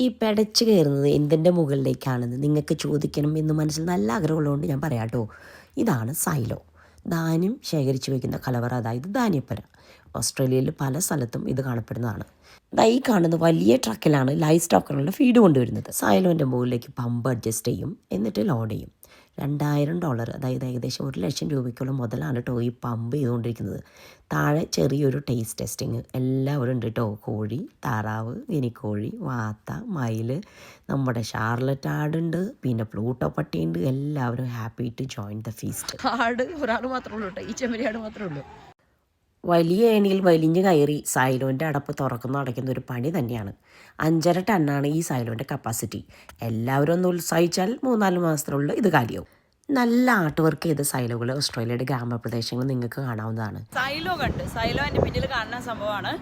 ഈ പെടച്ച് കയറുന്നത് എന്തിന്റെ മുകളിലേക്കാണെന്ന് നിങ്ങൾക്ക് ചോദിക്കണം എന്ന് മനസ്സിൽ നല്ല ആഗ്രഹമുള്ളതുകൊണ്ട് ഞാൻ പറയാം കേട്ടോ. ഇതാണ് സൈലോ. ധാന്യം ശേഖരിച്ചു വയ്ക്കുന്ന കലവറ അതായത് ധാന്യപ്പര. ഓസ്ട്രേലിയയിൽ പല സ്ഥലത്തും ഇത് കാണപ്പെടുന്നതാണ്. ഈ കാണുന്ന വലിയ ട്രക്കിലാണ് ലൈഫ് സ്റ്റോക്കറിനുള്ള ഫീഡ് കൊണ്ടുവരുന്നത്. സൈലോന്റെ മുകളിലേക്ക് പമ്പ് അഡ്ജസ്റ്റ് ചെയ്യും എന്നിട്ട് ലോഡ് ചെയ്യും. രണ്ടായിരം ഡോളർ അതായത് ഏകദേശം ഒരു ലക്ഷം രൂപയ്ക്കുള്ള മുതലാണ് കേട്ടോ ഈ പമ്പ് ചെയ്തുകൊണ്ടിരിക്കുന്നത്. താഴെ ചെറിയൊരു ടേസ്റ്റ് ടെസ്റ്റിങ് എല്ലാവരും ഉണ്ട് കേട്ടോ കോഴി താറാവ് ഗിനിക്കോഴി വാത്ത മയിൽ നമ്മുടെ ഷാർലറ്റ് ആടുണ്ട് പിന്നെ പ്ലൂട്ടോ പട്ടിയുണ്ട് എല്ലാവരും happy to join the feast ആട് ഒരാൾ മാത്രമേ ഉള്ളൂ കേട്ടോ ഈ ചെമ്മരിയാട് മാത്രമേ ഉള്ളൂ. വലിയ ഏണിയിൽ വലിഞ്ഞു കയറി സൈലോന്റെ അടപ്പ് തുറക്കുന്ന അടയ്ക്കുന്ന ഒരു പണി തന്നെയാണ്. അഞ്ചര ടണ്ണാണ് ഈ സൈലോന്റെ കപ്പാസിറ്റി എല്ലാവരും ഒന്ന് ഉത്സാഹിച്ചാൽ മൂന്നാൽ മാസത്തിനുള്ളിൽ ഇത് കാലിയാവും. നല്ല ആർട്ട് വർക്ക് ചെയ്ത സൈലോകൾ ഓസ്ട്രേലിയയുടെ ഗ്രാമപ്രദേശങ്ങൾ നിങ്ങൾക്ക് കാണാവുന്നതാണ്. സൈലോ കണ്ട്. സൈലോ എന്റെ പിന്നിൽ കാണുന്ന സംഭവമാണ്.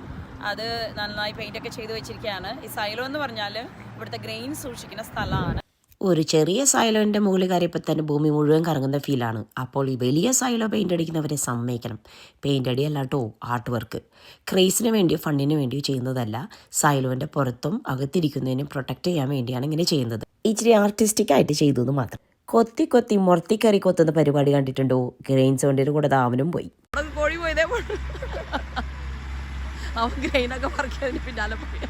അത് നന്നായി പെയിന്റ് ഒക്കെ ചെയ്തു വെച്ചിരിക്കുകയാണ്. ഈ സൈലോ എന്ന് പറഞ്ഞാൽ ഇവിടുത്തെ ഗ്രെയിൻ സൂക്ഷിക്കുന്ന സ്ഥലമാണ്. ഒരു ചെറിയ സൈലോന്റെ മുകളിൽ കയറിയപ്പോൾ തന്നെ ഭൂമി മുഴുവൻ കറങ്ങുന്ന ഫീലാണ്. അപ്പോൾ ഈ വലിയ സൈലോ പെയിന്റ് അടിക്കുന്നവരെ സമ്മതിക്കണം. പെയിന്റ് അടിയല്ല കേട്ടോ ആർട്ട് വർക്ക് ക്രേസിന് വേണ്ടിയോ ഫണ്ടിന് വേണ്ടിയോ ചെയ്യുന്നതല്ല. സൈലോന്റെ പുറത്തും അകത്തിരിക്കുന്നതിനും പ്രൊട്ടക്റ്റ് ചെയ്യാൻ വേണ്ടിയാണ് ഇങ്ങനെ ചെയ്യുന്നത്. ഇച്ചിരി ആർട്ടിസ്റ്റിക് ആയിട്ട് ചെയ്തതെന്ന് മാത്രം. കൊത്തി കൊത്തി മുറത്തി കറി കൊത്തുന്ന പരിപാടി കണ്ടിട്ടുണ്ടോ? ഗ്രെയിൻസ് വണ്ടിയുടെ കൂടെ ദാവനും പോയി. കോഴി പോയതേ പിന്നാലെ പോയി.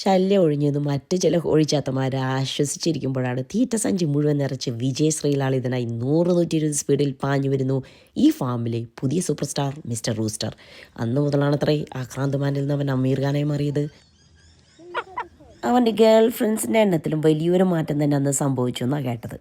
ശല്യം ഒഴിഞ്ഞതും മറ്റ് ചില കോഴിച്ചാത്തമാർ ആശ്വസിച്ചിരിക്കുമ്പോഴാണ് തീറ്റ സഞ്ചി മുഴുവൻ നിറച്ച് വിജയ് ശ്രീലാൾ ഇതിനായി നൂറ് നൂറ്റി ഇരുപത് സ്പീഡിൽ പാഞ്ഞു വരുന്നു ഈ ഫാമിലെ പുതിയ സൂപ്പർ സ്റ്റാർ മിസ്റ്റർ റൂസ്റ്റർ. അന്ന് മുതലാണത്രേ ആക്രാന്ത് മാനിൽ നിന്ന് അവൻ അമീർ ഖാനായി മാറിയത്. അവന്റെ ഗേൾ ഫ്രണ്ട്സിന്റെ എണ്ണത്തിലും വലിയൊരു മാറ്റം തന്നെ അന്ന് സംഭവിച്ചു എന്നാണ് കേട്ടത്.